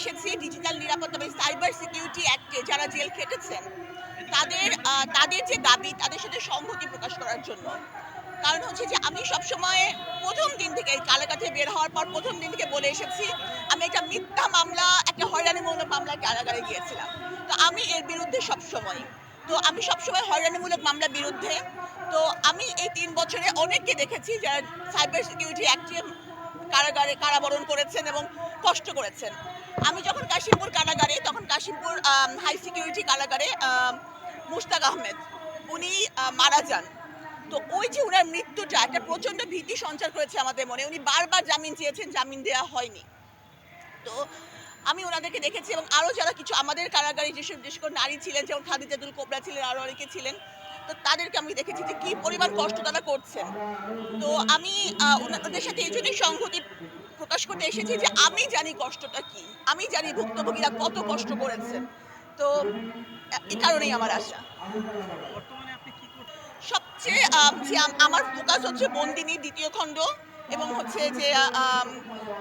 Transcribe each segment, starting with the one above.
এসেছি ডিজিটাল নিরাপত্তা বা সাইবার সিকিউরিটি অ্যাক্টে যারা জেল খেটেছেন তাদের তাদের যে দাবি, তাদের সাথে সংহতি প্রকাশ করার জন্য। কারণ হচ্ছে যে আমি সবসময় প্রথম দিন থেকে এই কারাগারে বের হওয়ার পর প্রথম দিন থেকে বলে এসেছি, আমি একটা মিথ্যা মামলা, একটা হয়রানিমূলক মামলায় কারাগারে গিয়েছিলাম। তো আমি এর বিরুদ্ধে সবসময়, তো আমি সবসময় হয়রানিমূলক মামলার বিরুদ্ধে, তো আমি এই তিন বছরে অনেককে দেখেছি যারা সাইবার সিকিউরিটি অ্যাক্টে কারাগারে কারাবরণ করেছেন এবং কষ্ট করেছেন। আমি যখন কাশিমপুর কারাগারে, তখন কাশিমপুর হাই সিকিউরিটি কারাগারে মুশতাক আহমেদ, উনি মারা যান। তো ওই যে ওনার মৃত্যুটা একটা প্রচণ্ড ভীতি সঞ্চার করেছে আমাদের মনে। উনি বারবার জামিন চেয়েছেন, জামিন দেওয়া হয়নি। তো আমি ওনাদেরকে দেখেছি এবং আরও যারা কিছু আমাদের কারাগারে যেসব যেসব নারী ছিলেন, যেমন খাদিজাতুল কোবরা ছিলেন, আরও অনেকে ছিলেন তাদেরকে আমি দেখেছি যে কী পরিমাণ কষ্ট তারা করছে। তো আমি ওনাদের ওনা- সাথে এই জন্যই সংহতি প্রকাশ করতে এসেছি যে আমি জানি কষ্টটা কি। আমি জানি ভুক্তভোগীরা কত কষ্ট করেছে। তো এই কারণেই আমার আশা। সবচেয়ে আমার ফোকাস হচ্ছে বন্দিনী দ্বিতীয় খণ্ড। এবং হচ্ছে যে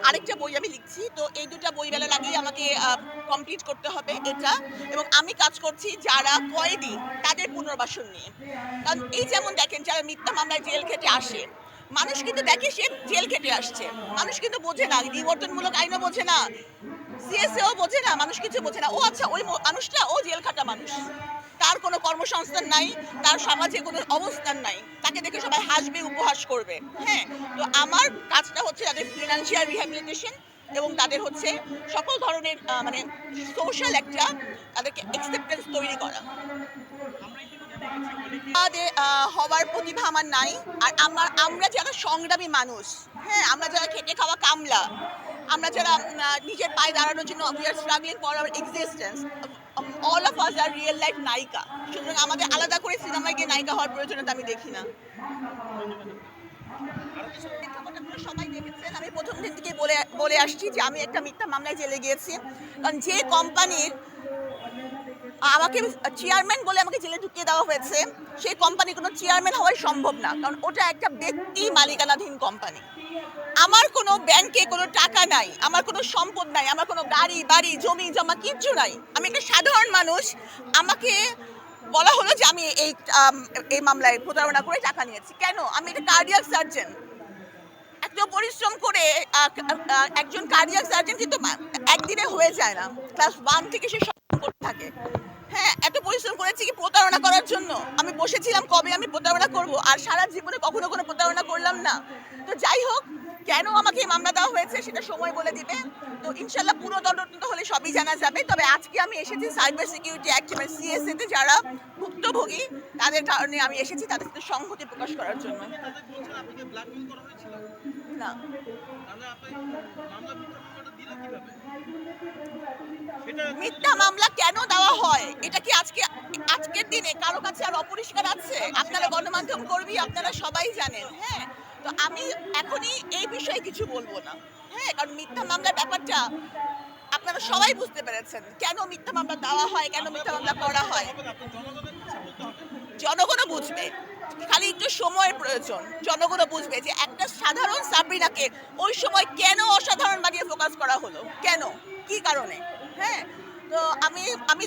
আরেকটা বই আমি লিখছি। তো এই দুটা বই বেলা লাগেই আমাকে কমপ্লিট করতে হবে এটা। এবং আমি কাজ করছি যারা কয়েদি, তাদের পুনর্বাসন নিয়ে। কারণ এই যেমন দেখেন, যারা মিথ্যা মামলায় জেল খেটে আসে, মানুষ কিন্তু দেখে সে জেল খেটে আসছে। মানুষ কিন্তু বোঝে না বিবর্তনমূলক আইনও বোঝে না, সিএসএও বোঝে না, মানুষ কিছু বোঝে না। ও আচ্ছা ওই মানুষটা ও জেল খাটা মানুষ। তার কোনো কর্মসংস্থান নাই তার সমাজে কোনো অবস্থান নাই। তাকে দেখে সবাই হাসবে উপহাস করবে। হ্যাঁ তো আমার কাজটা হচ্ছে তাদের ফিনান্সিয়াল রিহ্যাবিলিটেশন এবং তাদের হচ্ছে সকল ধরনের মানে সোশ্যাল একটা তাদেরকে অ্যাকসেপ্টেন্স তৈরি করা। আহ, হওয়ার প্রতিভা আমার নাই। আর আমার আমরা যারা সংগ্রামী মানুষ হ্যাঁ আমরা যারা খেটে খাওয়া কামলা আমরা যারা নিজের পায়ে দাঁড়ানোর জন্য we are struggling for our existence all of us are real life নায়িকা সুতরাং আমাদের আলাদা করে সিনেমায় গিয়ে নায়িকা হওয়ার প্রয়োজনীয়তা আমি দেখি না। আমি প্রথম দিন থেকে বলে বলে আসছি যে আমি একটা মিথ্যা মামলায় জেলে গিয়েছি। কারণ যে কোম্পানির আমাকে চেয়ারম্যান বলে আমাকে জেলে ঢুকিয়ে দেওয়া হয়েছে, সেই কোম্পানি কোনো চেয়ারম্যান হওয়াই সম্ভব না, কারণ ওটা একটা ব্যক্তি মালিকানাধীন কোম্পানি আমার কোনো ব্যাংকে কোনো টাকা নাই, আমার কোনো সম্পদ নাই, আমার কোনো গাড়ি, বাড়ি, জমি, জমা কিচ্ছু নাই। আমি একটা সাধারণ মানুষ, আমাকে বলা হলো যে আমি এই এই মামলায় প্রতারণা করে টাকা নিয়েছি। কেন? আমি একটা কার্ডিয়াক সার্জন এত পরিশ্রম করে একজন কার্ডিয়াক সার্জন কিন্তু একদিনে হয়ে যায় না। ক্লাস ওয়ান থেকে সে থাকে হ্যাঁ এত পরিশ্রম করেছি কি প্রতারণা করার জন্য? আমি বসেছিলাম কবে আমি প্রতারণা করব? আর সারা জীবনে কখনো কোনো প্রতারণা করলাম না। তো যাই হোক কেন আমাকে এই মামলা দেওয়া হয়েছে সেটা সময় বলে দিবে। তো ইনশাল্লাহ পুরো তদন্ত হলে সবই জানা যাবে। তবে আজকে আমি এসেছি সাইবার সিকিউরিটি অ্যাক্ট মানে সিএসএ তে যারা ভুক্তভোগী তাদের কারণে আমি এসেছি তাদের সাথে সংহতি প্রকাশ করার জন্য। না। মিথ্যা মামলা কেন দেওয়া হয়? এটা কি আজকে আজকের দিনে কারও কাছে আর অপরিষ্কার আছে? আপনারা গণমাধ্যম কর্মী, আপনারা সবাই জানেন হ্যাঁ? তো আমি এখনই এই বিষয়ে কিছু বলব না হ্যাঁ? কারণ মিথ্যা মামলার ব্যাপারটা আপনারা সবাই বুঝতে পেরেছেন। কেন মিথ্যা মামলা দেওয়া হয়? কেন মিথ্যা মামলা করা হয়? জনগণও বুঝবে। একটু সময়ের প্রয়োজন। জনগণও বুঝবে যে একটা সাধারণ সাবরিনাকে ওই সময় কেন অসাধারণ বানিয়ে ফোকাস করা হলো? কেন? কি কারণে? হ্যাঁ? তো আমি আমি